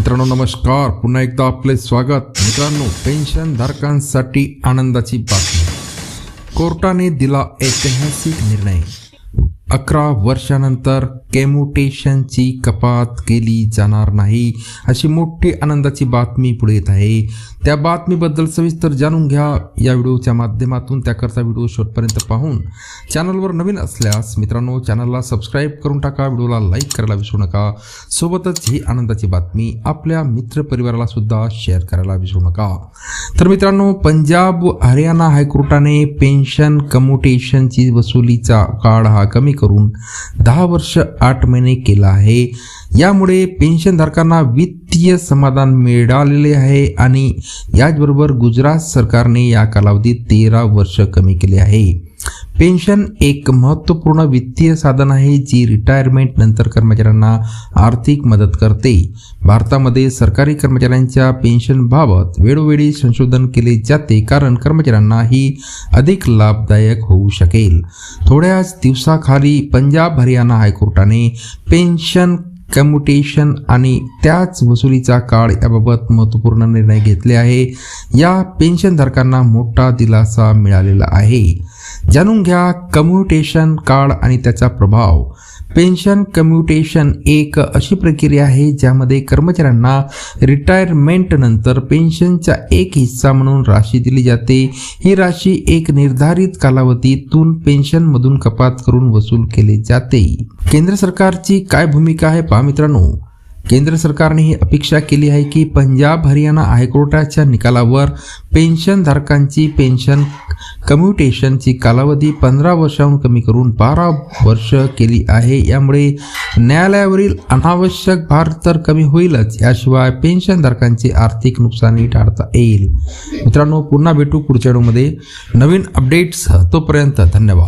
मित्रांनो नमस्कार. पुन्हा एकदा आपले स्वागत. मित्रांनो पेन्शन धारकांसाठी आनंदाची बातमी. कोर्टाने दिला ऐतिहासिक निर्णय. अकरा वर्षानंतर केम्युटेशनची कपात केली जाणार नाही अशी मोठी आनंदाची बातमी पुढे येत आहे. त्या बातमीबद्दल सविस्तर जाणून घ्या. या व्हिडिओच्या माध्यमातून त्याकरता व्हिडिओ शेवटपर्यंत पाहून चॅनलवर नवीन असल्यास मित्रांनो चॅनलला सबस्क्राईब करून टाका. व्हिडिओला लाईक करायला विसरू नका. सोबतच ही आनंदाची बातमी आपल्या मित्रपरिवाराला सुद्धा शेअर करायला विसरू नका. तर मित्रांनो पंजाब व हरियाणा हायकोर्टाने पेन्शन कम्युटेशनची वसुलीचा काळ हा कमी करून दहा वर्ष आठ महिने केला आहे. यामुळे पेन्शनधारकांना वित्तीय समाधान मिळालेले आहे आणि याचबरोबर गुजरात सरकारने या कालावधीत तेरा वर्ष कमी केले आहे. पेन्शन एक महत्त्वपूर्ण वित्तीय साधन आहे जी रिटायरमेंट नंतर कर्मचाऱ्यांना आर्थिक मदत करते. भारतामध्ये सरकारी कर्मचाऱ्यांच्या पेन्शनबाबत वेळोवेळी संशोधन केले जाते कारण कर्मचाऱ्यांना ही अधिक लाभदायक होऊ शकेल. थोड्याच दिवसाखाली पंजाब हरियाणा हायकोर्टाने पेन्शन कम्युटेशन आणि त्याच वसुलीचा काळ याबाबत महत्त्वपूर्ण निर्णय घेतले आहे. या पेन्शनधारकांना मोठा दिलासा मिळालेला आहे. जाणून घ्या कम्युटेशन काळ आणि त्याचा प्रभाव. पेन्शन कम्युटेशन एक अशी प्रक्रिया आहे ज्यामध्ये कर्मचाऱ्यांना रिटायरमेंटनंतर पेन्शनचा एक हिस्सा म्हणून राशी दिली जाते. ही राशी एक निर्धारित कालावधीतून पेन्शनमधून कपात करून वसूल केली जाते. केंद्र सरकारची काय भूमिका आहे पहा मित्रांनो. केंद्र सरकारने ही अपेक्षा केली आहे की पंजाब हरियाणा हायकोर्टाच्या निकालावर पेन्शनधारकांची पेन्शन कम्युटेशनची कालावधी पंधरा वर्षांहून कमी करून बारा वर्ष केली आहे. यामुळे न्यायालयावरील अनावश्यक भार तर कमी होईलच. याशिवाय पेन्शनधारकांचे आर्थिक नुकसानही टाळता येईल. मित्रांनो पुन्हा भेटू पुढच्या व्हिडिओमध्ये. नवीन अपडेट्स तोपर्यंत धन्यवाद.